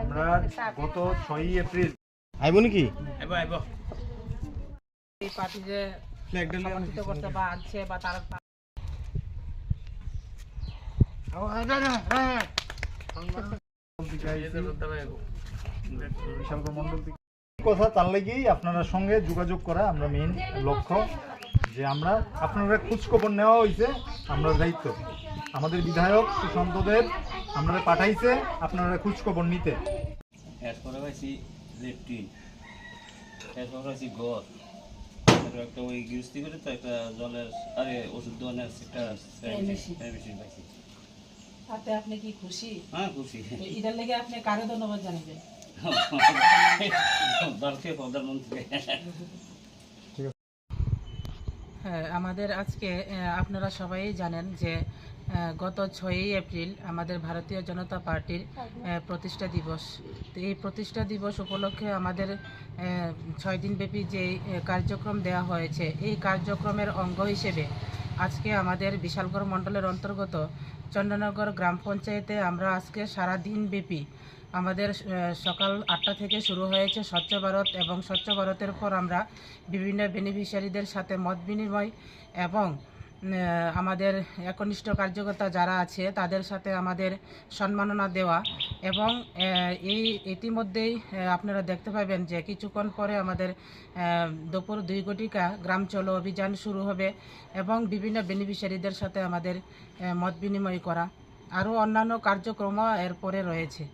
আমরা গত ছয়ই এপ্রিল। আইব নাকি? এই পার্টি যে সমর্থিত বা আনছে বা তারা বিশালগড় মন্ডল থেকে। কথা তার লাগেই আপনারা সঙ্গে যোগাযোগ করা আমরা মেইন লক্ষ্য। যে আমরা আপনারা খোঁজখবর নেওয়া হয়েছে আমরা দায়িত্ব। আমাদের বিধায়ক সুশান্তদের আপনারা পাঠাইছে আপনারা খোঁজখবর নিতে। এরপরে পাইছি লেফটিন এরপর পাইছি গড়। একটা ওই গৃহস্থী করে তো একটা জলের আরে ওষুধ দোকানের একটা মেশিন পাইছি। তাতে আপনি কি খুশি? হ্যাঁ খুশি। এটার লেগে আপনি কারে ধন্যবাদ জানাবেন? দলকে প্রধানমন্ত্রী। হ্যাঁ আমাদের আজকে আপনারা সবাই জানেন যে গত ছয়ই এপ্রিল আমাদের ভারতীয় জনতা পার্টির প্রতিষ্ঠা দিবস। তো এই প্রতিষ্ঠা দিবস উপলক্ষে আমাদের ছয় দিনব্যাপী যে কার্যক্রম দেওয়া হয়েছে, এই কার্যক্রমের অঙ্গ হিসেবে আজকে আমাদের বিশালগড় মণ্ডলের অন্তর্গত চন্দ্রনগর গ্রাম পঞ্চায়েতে আমরা আজকে সারা দিনব্যাপী আমাদের সকাল আটটা থেকে শুরু হয়েছে স্বচ্ছ ভারত এবং স্বচ্ছ ভারতের পর আমরা বিভিন্ন বেনিফিশিয়ারিদের সাথে মত বিনিময় এবং আমাদের একনিষ্ঠ কার্যকর্তা যারা আছে তাদের সাথে আমাদের সম্মাননা দেওয়া এবং এই ইতিমধ্যেই আপনারা দেখতে পাবেন যে কিছুক্ষণ পরে আমাদের দুপুর দুই ঘটিকা গ্রাম চলো অভিযান শুরু হবে এবং বিভিন্ন বেনিফিশিয়ারিদের সাথে আমাদের মত বিনিময় করা। আরও অন্যান্য কার্যক্রম এরপরে রয়েছে।